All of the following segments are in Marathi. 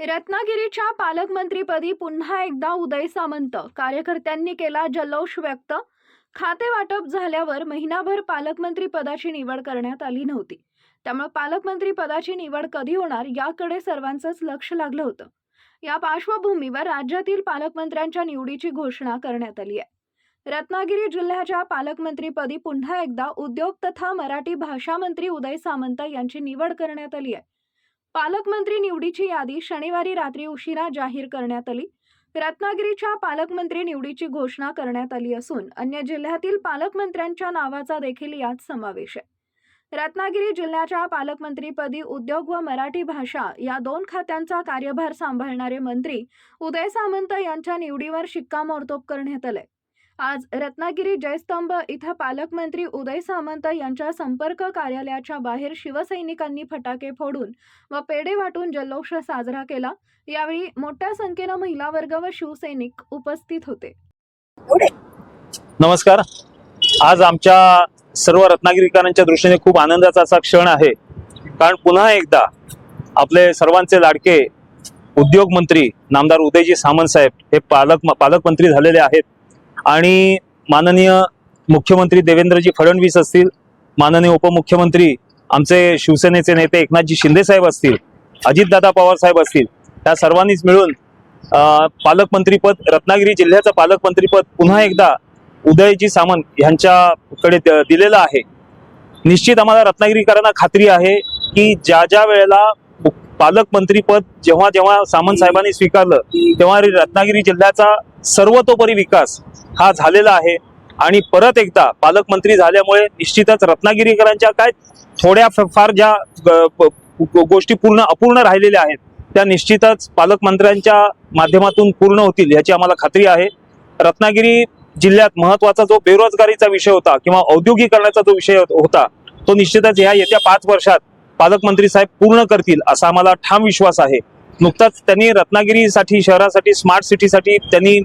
रत्नागिरीच्या पालकमंत्रीपदी पुन्हा एकदा उदय सामंत. कार्यकर्त्यांनी केला जल्लोष व्यक्त. खाते वाटप झाल्यावर महिनाभर पालकमंत्री पदाची निवड करण्यात आली नव्हती. त्यामुळे पालकमंत्री पदाची निवड कधी होणार याकडे सर्वांचंच लक्ष लागलं होतं. या पार्श्वभूमीवर राज्यातील पालकमंत्र्यांच्या निवडीची घोषणा करण्यात आली आहे. रत्नागिरी जिल्ह्याच्या पालकमंत्रीपदी पुन्हा एकदा उद्योग तथा मराठी भाषा मंत्री उदय सामंत यांची निवड करण्यात आली आहे. पालकमंत्री निवडीची यादी शनिवारी रात्री उशिरा जाहीर करण्यात आली. रत्नागिरीच्या पालकमंत्री निवडीची घोषणा करण्यात आली असून अन्य जिल्ह्यातील पालकमंत्र्यांच्या नावाचा देखील यात समावेश आहे. रत्नागिरी जिल्ह्याच्या पालकमंत्रीपदी उद्योग व मराठी भाषा या दोन खात्यांचा कार्यभार सांभाळणारे मंत्री उदय सामंत यांच्या निवडीवर शिक्कामोर्तब करण्यात आलंय. आज रत्नागिरी जयस्तंभ इथं पालकमंत्री उदय सामंत यांच्या संपर्क कार्यालयाच्या बाहेर शिवसैनिकांनी फटाके फोडून व पेढे वाटून जल्लोष साजरा केला. यावेळी मोठ्या संख्येनं महिला वर्ग व शिवसैनिक उपस्थित होते. नमस्कार. आज आमच्या सर्व रत्नागिरीकरांच्या दृष्टीने खूप आनंदाचा असा क्षण आहे. कारण पुन्हा एकदा आपले सर्वांचे लाडके उद्योग मंत्री नामदार उदयजी सामंत साहेब हे पालक पालकमंत्री झालेले आहेत. आणि माननीय मुख्यमंत्री देवेंद्रजी फडणवीस असतील माननीय उपमुख्यमंत्री आमचे शिवसेनेचे नेते एकनाथजी शिंदे साहेब असतील अजितदादा पवार साहेब असतील त्या सर्वांनीच मिळून पालकमंत्रीपद रत्नागिरी जिल्ह्याचं पालकमंत्रीपद पुन्हा एकदा उदयजी सामंत यांच्याकडे दिलेलं आहे. निश्चित आम्हाला रत्नागिरीकरांना खात्री आहे की ज्या ज्या वेळेला पालकमंत्रीपद जेव्हा जेव्हा सामंत साहेबांनी स्वीकारलं तेव्हा रत्नागिरी जिल्ह्याचा सर्वतोपरी विकास हा झालेला आहे. आणि परत एकदा पालकमंत्री झाल्यामुळे निश्चितच रत्नागिरीकरांच्या काय थोड्या फ- फार ज्या ग- गोष्टी पूर्ण अपूर्ण राहिलेल्या आहेत त्या निश्चितच पालकमंत्र्यांच्या माध्यमातून पूर्ण होतील याची आम्हाला खात्री आहे. रत्नागिरी जिल्ह्यात महत्त्वाचा जो बेरोजगारीचा विषय होता किंवा औद्योगिकरणाचा जो विषय होता तो निश्चितच ह्या येत्या पाच वर्षात पालकमंत्री साहेब पूर्ण करतील असा आम्हाला ठाम विश्वास आहे. नुकताच त्यांनी रत्नागिरीसाठी शहरासाठी स्मार्ट सिटीसाठी त्यांनी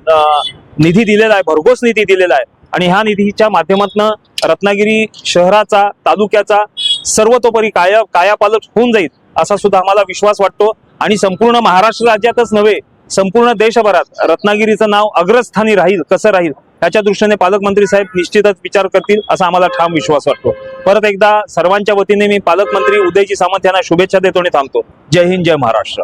निधी दिलेला आहे भरघोस निधी दिलेला आहे. आणि ह्या निधीच्या माध्यमातून रत्नागिरी शहराचा तालुक्याचा सर्वतोपरी काया कायापालट होऊन जाईल असा सुद्धा आम्हाला विश्वास वाटतो. आणि संपूर्ण महाराष्ट्र राज्यातच नव्हे संपूर्ण देशभरात रत्नागिरीचं नाव अग्रस्थानी राहील कसं राहील? याच्या दृष्टीने पालकमंत्री साहेब निश्चितच विचार करतील असा आम्हाला ठाम विश्वास वाटतो. परत एकदा सर्वांच्या वतीने मी पालकमंत्री उदयजी सामंत यांना शुभेच्छा देतो आणि थांबतो. जय हिंद जय महाराष्ट्र.